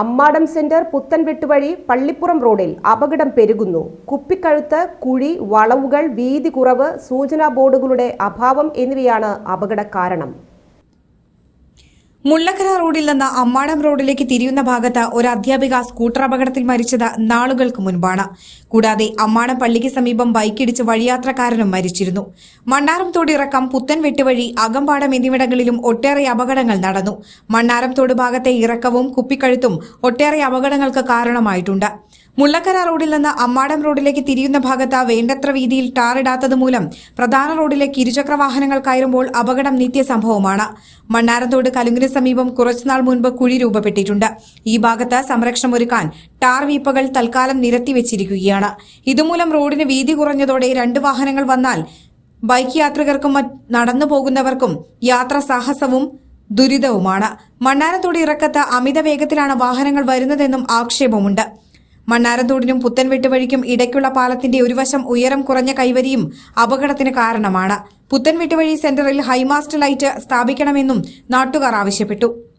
Ammadam centre പുത്തൻവെട്ട് വഴി പള്ളിപ്പുറം റോഡിൽ അപകടം പെരുകുന്നു. കുപ്പിക്കഴുത്ത് കുഴി വളവുകൾ വീതി കുറവ് സൂചനാ ബോർഡുകളുടെ അഭാവം എന്നിവയാണ് അപകട കാരണം. മുള്ളക്കര റോഡിൽ നിന്ന് അമ്മാടം റോഡിലേക്ക് തിരിയുന്ന ഭാഗത്ത് ഒരു അധ്യാപിക സ്കൂട്ടർ അപകടത്തിൽ മരിച്ചത് നാളുകൾക്ക് മുൻപാണ്. കൂടാതെ അമ്മാടം പള്ളിക്ക് സമീപം ബൈക്കിടിച്ച് വഴിയാത്രക്കാരനും മരിച്ചിരുന്നു. മണ്ണാരം തോടിറക്കം പുത്തൻ വെട്ടുവഴി അകമ്പാടം എന്നിവിടങ്ങളിലും ഒട്ടേറെ അപകടങ്ങൾ നടന്നു. മണ്ണാരം തോട് ഭാഗത്തെ ഇറക്കവും കുപ്പിക്കഴുത്തും ഒട്ടേറെ അപകടങ്ങൾക്ക് കാരണമായിട്ടുണ്ട്. മുള്ളക്കര റോഡിൽ നിന്ന് അമ്മാടം റോഡിലേക്ക് തിരിയുന്ന ഭാഗത്ത് വേണ്ടത്ര വീതിയിൽ ടാറിടാത്തത് മൂലം പ്രധാന റോഡിലേക്ക് ഇരുചക്ര വാഹനങ്ങൾ കയറുമ്പോൾ അപകടം നിത്യസംഭവമാണ് മണ്ണാരത്തോട് കലുങ്കിന് സമീപം കുറച്ചുനാൾ മുൻപ് കുഴി രൂപപ്പെട്ടിട്ടുണ്ട്. ഈ ഭാഗത്ത് സംരക്ഷണം ഒരുക്കാൻ ടാർ വീപ്പകൾ തൽക്കാലം നിരത്തിവെച്ചിരിക്കുകയാണ്. ഇതുമൂലം റോഡിന് വീതി കുറഞ്ഞതോടെ രണ്ട് വാഹനങ്ങൾ വന്നാൽ ബൈക്ക് യാത്രികർക്കും നടന്നു പോകുന്നവർക്കും യാത്ര സാഹസവും ദുരിതവുമാണ്. മണ്ണാരത്തോട് ഇറക്കത്ത് അമിത വേഗത്തിലാണ് വാഹനങ്ങൾ വരുന്നതെന്നും ആക്ഷേപമുണ്ട്. മണ്ണാരത്തോടിനും പുത്തൻവെട്ട് വഴിക്കും ഇടയ്ക്കുള്ള പാലത്തിന്റെ ഒരു വശം ഉയരം കുറഞ്ഞ കൈവരിയും അപകടത്തിന് കാരണമാണ്. പുത്തൻവെട്ട് വഴി സെന്ററിൽ ഹൈമാസ്റ്റ് ലൈറ്റ് സ്ഥാപിക്കണമെന്നും നാട്ടുകാർ ആവശ്യപ്പെട്ടു.